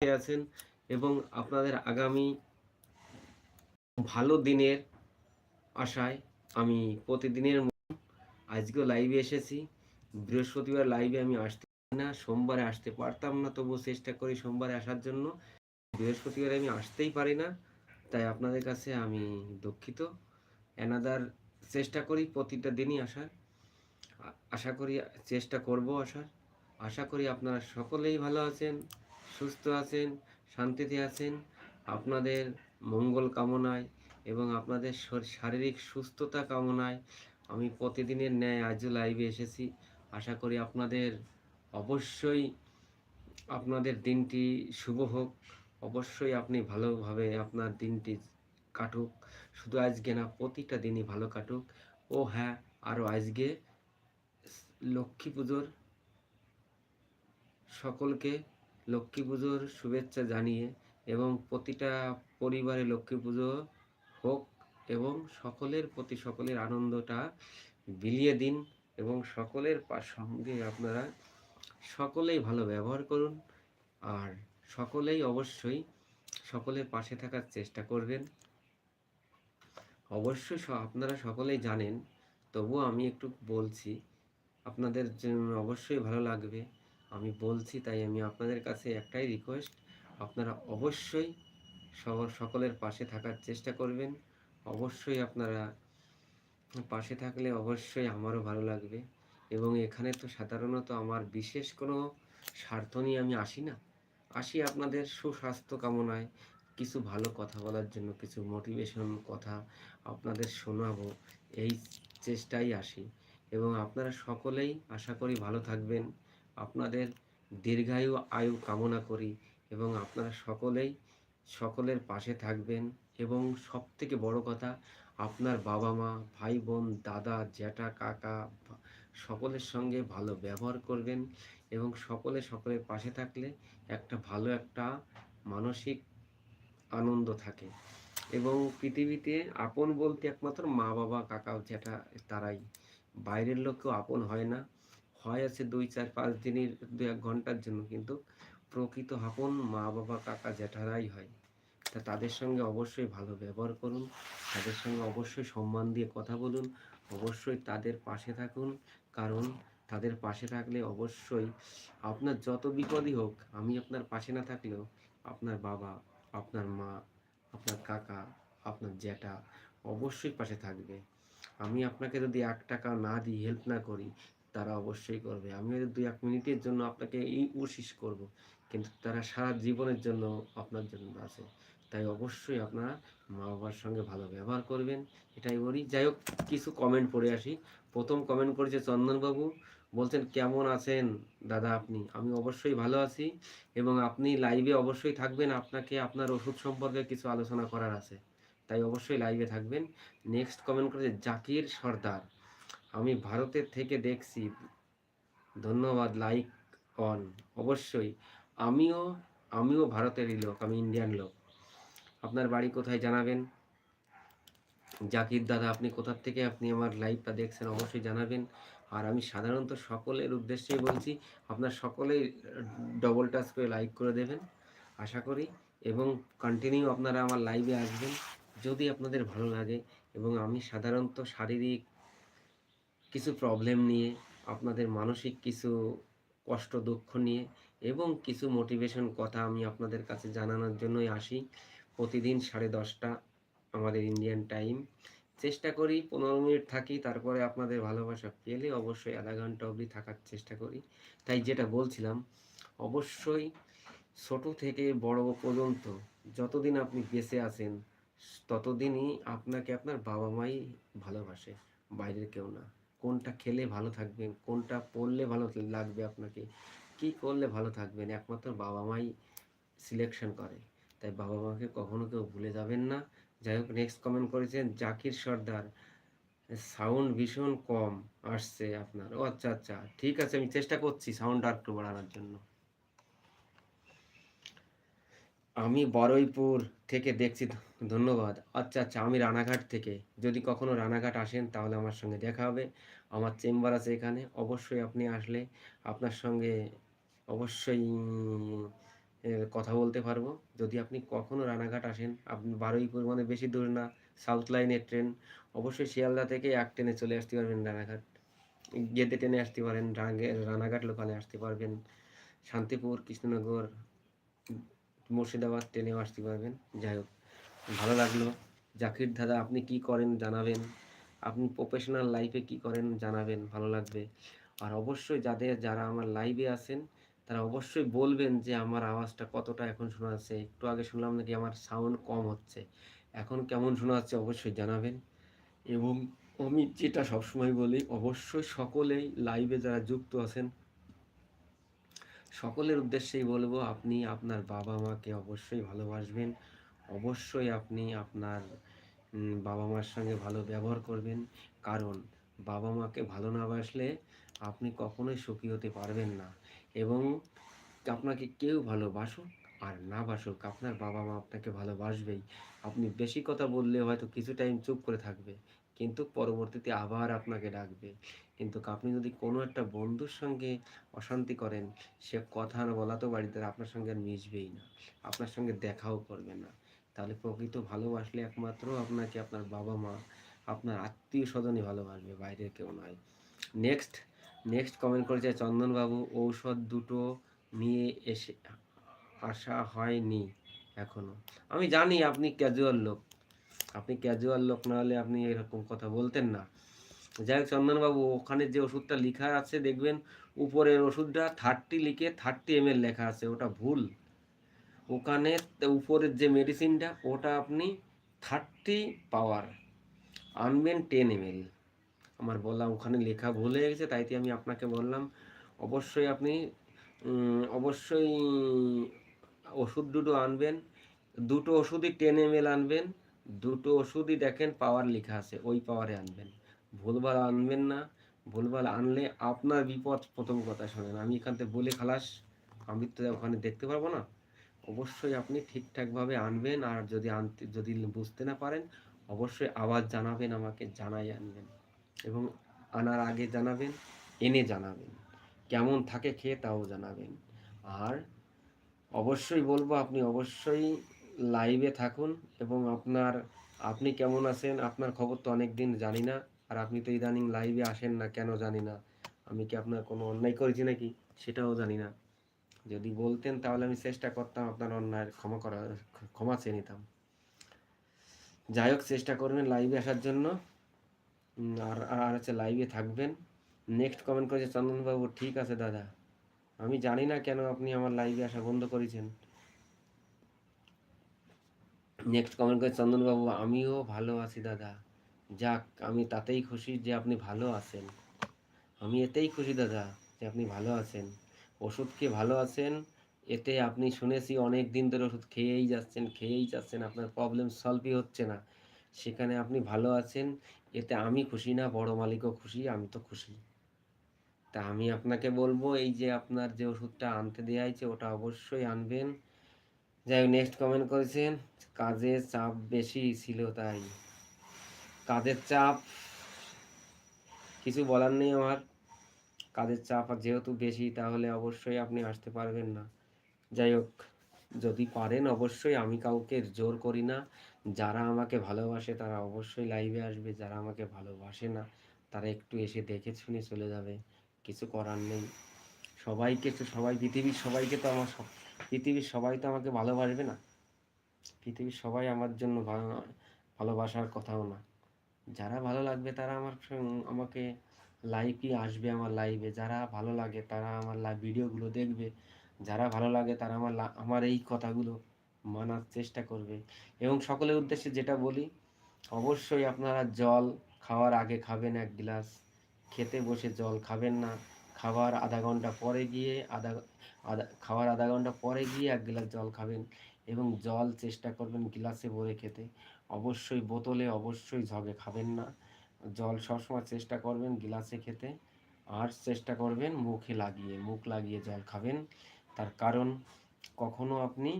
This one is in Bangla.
আছেন এবং আপনাদের আগামী ভালো দিনের আশায় আমি প্রতিদিনের আজকেও লাইভে এসেছি। বৃহস্পতিবার লাইভে আমি আসতে না, সোমবারে আসতে পারতাম না, তবুও চেষ্টা করি সোমবারে আসার জন্য। বৃহস্পতিবারে আমি আসতেই পারি না, তাই আপনাদের কাছে আমি দুঃখিত। অ্যানাদার চেষ্টা করি প্রতিটা দিনই আসার। আশা করি চেষ্টা করব আসার। আশা করি আপনারা সকলেই ভালো আছেন। সুস্থ আছেন, শান্তিতে আছেন, আপনাদের মঙ্গল কামনায় এবং আপনাদের শর- শারীরিক সুস্থতা কামনায় আমি প্রতিদিনের ন্যায় আজও লাইভে এসেছি। আশা করি আপনাদের অবশ্যই আপনাদের দিনটি শুভ হোক। অবশ্যই আপনি ভালোভাবে আপনার দিনটি কাটুক। শুধু আজকে না, প্রতিটা দিনই ভালো কাটুক। ও হ্যাঁ আরও আজকে লক্ষ্মী পুজোর সকলকে লক্ষ্মী পুজোর শুভেচ্ছা জানিয়ে এবং প্রতিটা পরিবারে লক্ষ্মী পুজো হোক এবং সকলের প্রতি সকলের আনন্দটা বিলিয়ে দিন এবং সকলের সঙ্গে আপনারা সকলেই ভালো ব্যবহার করুন আর সকলেই অবশ্যই সকলের পাশে থাকার চেষ্টা করবেন। অবশ্যই আপনারা সকলেই জানেন, তবুও আমি একটু বলছি, আপনাদের অবশ্যই ভালো লাগবে। আমি বলছি, তাই আমি আপনাদের কাছে একটাই রিকোয়েস্ট আপনারা অবশ্যই সকলের পাশে থাকার চেষ্টা করবেন। অবশ্যই আপনারা পাশে থাকলে অবশ্যই আমারও ভালো লাগবে। এবং এখানে তো সাধারণত আমার বিশেষ কোনো স্বার্থ নিয়ে আমি আসি না। আসি আপনাদের সুস্বাস্থ্য কামনায়, কিছু ভালো কথা বলার জন্য, কিছু মোটিভেশন কথা আপনাদের শোনাবো, এই চেষ্টাই আসি। এবং আপনারা সকলেই আশা করি ভালো থাকবেন। আপনাদের দীর্ঘায়ু আয়ু কামনা করি এবং আপনারা সকলেই সকলের পাশে থাকবেন এবং সব থেকে বড় কথা, আপনার বাবা মা, ভাই বোন, দাদা, জ্যাঠা, কাকা সকলের সঙ্গে ভালো ব্যবহার করবেন এবং সকলে সকলের পাশে থাকলে একটা ভালো একটা মানসিক আনন্দ থাকে। এবং পৃথিবীতে আপন বলতে একমাত্র মা বাবা কাকা, জ্যাঠা তারাই। বাইরের লোক কেউ আপন হয় না। হয় আছে দুই, চার, পাঁচ দিনের, দু এক ঘণ্টার জন্য। কিন্তু প্রকৃত আপন মা বাবা, কাকা, জ্যাঠারাই হয়। তা তাদের সঙ্গে অবশ্যই ভালো ব্যবহার করুন। তাদের সঙ্গে অবশ্যই সম্মান দিয়ে কথা বলুন। অবশ্যই তাদের পাশে থাকুন। কারণ তাদের পাশে থাকলে অবশ্যই আপনার যত বিপদই হোক, আমি আপনার পাশে না থাকলেও আপনার বাবা, আপনার মা, আপনার কাকা, আপনার জ্যাঠা অবশ্যই পাশে থাকবে। আমি আপনাকে যদি এক টাকা না দিই হেল্প না করি তারা অবশ্যই করবে। আমি দুই, এক মিনিটের জন্য আপনাকে এই উশিস করব। কিন্তু তারা সারা জীবনের জন্য আপনার জন্য আছে। তাই অবশ্যই আপনারা মা বাবার সঙ্গে ভালো ব্যবহার করবেন। এটাই বলি। যাই হোক, কিছু কমেন্ট পড়ে আসি। প্রথম কমেন্ট করেছে চন্দনবাবু। বলছেন, কেমন আছেন দাদা আপনি? আমি অবশ্যই ভালো আছি এবং আপনি লাইভে অবশ্যই থাকবেন। আপনাকে আপনার ওষুধ সম্পর্কে কিছু আলোচনা করার আছে। তাই অবশ্যই লাইভে থাকবেন। নেক্সট কমেন্ট করেছে, জাকির সর্দার। আমি ভারতের থেকে দেখছি, ধন্যবাদ লাইক অন অবশ্যই, আমিও আমিও ভারতেরই লোক, আমি ইন্ডিয়ান লোক। আপনার বাড়ি কোথায় জানাবেন? জাকির দাদা, আপনি কোথার থেকে আপনি আমার লাইভটা দেখছেন অবশ্যই জানাবেন। আর আমি সাধারণত সকলের উদ্দেশ্যেই বলছি, আপনার সকলেই ডবল টাচ করে লাইক করে দেবেন, আশা করি। এবং কন্টিনিউ আপনারা আমার লাইভে আসবেন, যদি আপনাদের ভালো লাগে। এবং আমি সাধারণত শারীরিক কিছু প্রবলেম নিয়ে, আপনাদের মানসিক কিছু কষ্ট, দুঃখ নিয়ে এবং কিছু মোটিভেশন কথা আমি আপনাদের কাছে জানানোর জন্যই আসি। প্রতিদিন সাড়ে দশটা আমাদের ইন্ডিয়ান টাইম চেষ্টা করি, পনেরো মিনিট থাকি, তারপরে আপনাদের ভালোবাসা পেলে অবশ্যই আধা ঘণ্টা অবধি থাকার চেষ্টা করি। তাই যেটা বলছিলাম, অবশ্যই ছোট থেকে বড় পর্যন্ত যতদিন আপনি বেঁচে আছেন, ততদিনই আপনাকে আপনার বাবা মাই ভালোবাসে, বাইরের কেউ না। কোনটা খেলে ভালো থাকবেন কোনটা পড়লে ভালো লাগবে আপনাকে, কি করলে ভালো থাকবেন একমাত্র বাবা মাই সিলেকশন করে। তাই বাবা মাকে কখনো কেউ ভুলে যাবেন না। যাই হোক নেক্সট কমেন্ট করেছেন, জাকির সর্দার সাউন্ড ভীষণ কম আসছে আপনার। ও আচ্ছা আচ্ছা ঠিক আছে, আমি চেষ্টা করছি সাউন্ড আর একটু বাড়ানোর জন্য। আমি বড়ইপুর থেকে দেখছি, ধন্যবাদ। আচ্ছা আচ্ছা আমি রানাঘাট থেকে। যদি কখনো রানাঘাট আসেন, তাহলে আমার সঙ্গে দেখা হবে। আমার চেম্বার আছে এখানে। অবশ্যই আপনি আসলে আপনার সঙ্গে অবশ্যই কথা বলতে পারব। যদি আপনি কখনো রানাঘাট আসেন আপনি বারুইপুর মানে বেশি দূর না সাউথ লাইনের ট্রেন অবশ্যই শিয়ালদা থেকে এক ট্রেনে চলে আসতে পারবেন রানাঘাট। গেদে ট্রেনে আসতে পারেন রানাঘাট লোকালে আসতে পারবেন। শান্তিপুর, কৃষ্ণনগর মুর্শিদাবাদ ট্রেনেও আসতে পারবেন। যাই হোক, ভালো লাগল। জাকির দাদা, আপনি কি করেন জানাবেন। আপনি প্রফেশনাল লাইফে কি করেন জানাবেন, ভালো লাগবে। আর অবশ্যই যাদের, যারা আমার লাইভে আছেন, তারা অবশ্যই বলবেন যে আমার আওয়াজটা কতটা এখন শোনা যাচ্ছে। একটু আগে শুনলাম নাকি আমার সাউন্ড কম হচ্ছে। এখন কেমন শোনা যাচ্ছে অবশ্যই জানাবেন। এবং আমি যেটা সবসময় বলি, অবশ্যই সকলেই লাইভে যারা যুক্ত আছেন সকলের উদ্দেশ্যেই বলব, আপনি আপনার বাবা মাকে অবশ্যই ভালোবাসবেন। অবশ্যই আপনি আপনার বাবা মার সঙ্গে ভালো ব্যবহার করবেন। কারণ বাবা মাকে ভালো না বাসলে আপনি কখনোই সুখী হতে পারবেন না। এবং আপনাকে কেউ ভালোবাসুক আর না বাসুক, আপনার বাবা মা আপনাকে ভালোবাসবেই। আপনি বেশি কথা বললে হয়তো কিছু টাইম চুপ করে থাকবে। কিন্তু পরবর্তীতে আবার আপনাকে ডাকবে। কিন্তু আপনি যদি কোনো একটা বন্ধুর সঙ্গে অশান্তি করেন, সে কথা বলা তো বাড়িতে আপনার সঙ্গে আর মিশবেই না। আপনার সঙ্গে দেখাও করবে না। তাহলে প্রকৃত ভালোবাসলে একমাত্র আপনাকে আপনার বাবা মা, আপনার আত্মীয় স্বজনই ভালোবাসবে, বাইরের কেউ নয়। নেক্সট নেক্সট কমেন্ট করেছে চন্দনবাবু, ঔষধ দুটো নিয়ে এসে আসা হয়নি এখনও। আমি জানি আপনি ক্যাজুয়াল লোক। আপনি ক্যাজুয়াল লোক না হলে আপনি এরকম কথা বলতেন না। যাই হোক, চন্দনবাবু, ওখানে যে ওষুধটা লেখা আছে দেখবেন, উপরের ওষুধটা থার্টি লিখে থার্টি এম লেখা আছে, ওটা ভুল। ওখানে উপরের যে মেডিসিনটা ওটা আপনি থার্টি পাওয়ার, আনবেন টেন এম আমার বললাম ওখানে লেখা ভুল হয়ে গেছে তাইতে আমি আপনাকে বললাম, অবশ্যই আপনি অবশ্যই ওষুধ দুটো আনবেন, দুটো ওষুধই টেন এম আনবেন দুটো ওষুধই দেখেন, পাওয়ার লেখা আছে, ওই পাওয়ারে আনবেন। ভুলভাল আনবেন না, ভুলভাল আনলে আপনার বিপদ প্রথম কথা শোনেন। আমি এখান থেকে বলে খালাস, আমি তো ওখানে দেখতে পারব না। অবশ্যই আপনি ঠিকঠাকভাবে আনবেন, আর যদি আনতে, যদি বুঝতে না পারেন, অবশ্যই আবার জানাবেন আমাকে, জানাই আনবেন। এবং আনার আগে জানাবেন, এনে জানাবেন। কেমন থাকে খেয়ে তাও জানাবেন। আর অবশ্যই বলব, আপনি অবশ্যই লাইভে থাকুন এবং আপনার, আপনি কেমন আছেন? আপনার খবর তো অনেক দিন জানি না। আর আপনি তো ইদানিং লাইভে আসেন না, কেন জানি না? আমি কি আপনার কোনো অন্যায় করেছি নাকি? সেটাও জানি না। যদি বলতেন তাহলে আমি চেষ্টা করতাম আপনার অন্যায় ক্ষমা করা ক্ষমা চেয়ে নিতাম। যাই হোক, চেষ্টা করবেন লাইভে আসার জন্য। আর আর হচ্ছে লাইভে থাকবেন। নেক্সট কমেন্ট করেছে চন্দনবাবু, ঠিক আছে দাদা। আমি জানি না কেন আপনি আমার লাইভে আসা বন্ধ করেছেন। নেক্সট কমেন্ট করে চন্দনবাবু আমিও ভালো আছি দাদা। যাক, আমি তাতেই খুশি যে আপনি ভালো আছেন। আমি এতেই খুশি দাদা যে আপনি ভালো আছেন। ওষুধ খেয়ে ভালো আছেন, এতে আপনি শুনেছি অনেক দিন ধরে ওষুধ খেয়েই যাচ্ছেন খেয়েই যাচ্ছেন, আপনার প্রবলেম সলভই হচ্ছে না। সেখানে আপনি ভালো আছেন, এতে আমি খুশি না, বড় মালিকও খুশি, আমি তো খুশি। তা আমি আপনাকে বলব, এই যে আপনার যে ওষুধটা আনতে দেওয়া হয়েছে, ওটা অবশ্যই আনবেন। যাই হোক নেক্সট কমেন্ট করেছেন। কাজের চাপ বেশি ছিল তাই। কাজের চাপ, কিছু বলার নেই আমার। কাজের চাপ আর যেহেতু বেশি, তাহলে অবশ্যই আপনি আসতে পারবেন না। যাই হোক, যদি পারেন অবশ্যই, আমি কাউকে জোর করি না। যারা আমাকে ভালোবাসে, তারা অবশ্যই লাইভে আসবে। যারা আমাকে ভালোবাসে না, তারা একটু এসে দেখে শুনে চলে যাবে। কিছু করার নেই। সবাইকে তো, সবাই, পৃথিবীর সবাইকে তো আমার পৃথিবীর সবাই তো আমাকে ভালোবাসবে না। পৃথিবীর সবাই আমার জন্য ভালো- ভালোবাসার কথাও না। যারা ভালো লাগবে তারা আমার আমাকে লাইভই আসবে আমার লাইভে যারা ভালো লাগে তারা আমার ভিডিওগুলো দেখবে। যারা ভালো লাগে তারা আমার আমার এই কথাগুলো মানার চেষ্টা করবে। এবং সকলের উদ্দেশ্যে যেটা বলি, অবশ্যই আপনারা জল খাওয়ার আগে খাবেন এক গ্লাস। খেতে বসে জল খাবেন না। খাবার আধা ঘণ্টা পরে গিয়ে আধা আধা, খাওয়ার আধা ঘণ্টা পরে গিয়ে এক গ্লাস জল খাবেন এবং জল চেষ্টা করবেন গ্লাসে ভরে খেতে। অবশ্যই বোতলে অবশ্যই ঝগে খাবেন না। জল সবসময় চেষ্টা করবেন গ্লাসে খেতে। আর চেষ্টা করবেন মুখে লাগিয়ে, মুখ লাগিয়ে জল খাবেন। তার কারণ, কখনো আপনি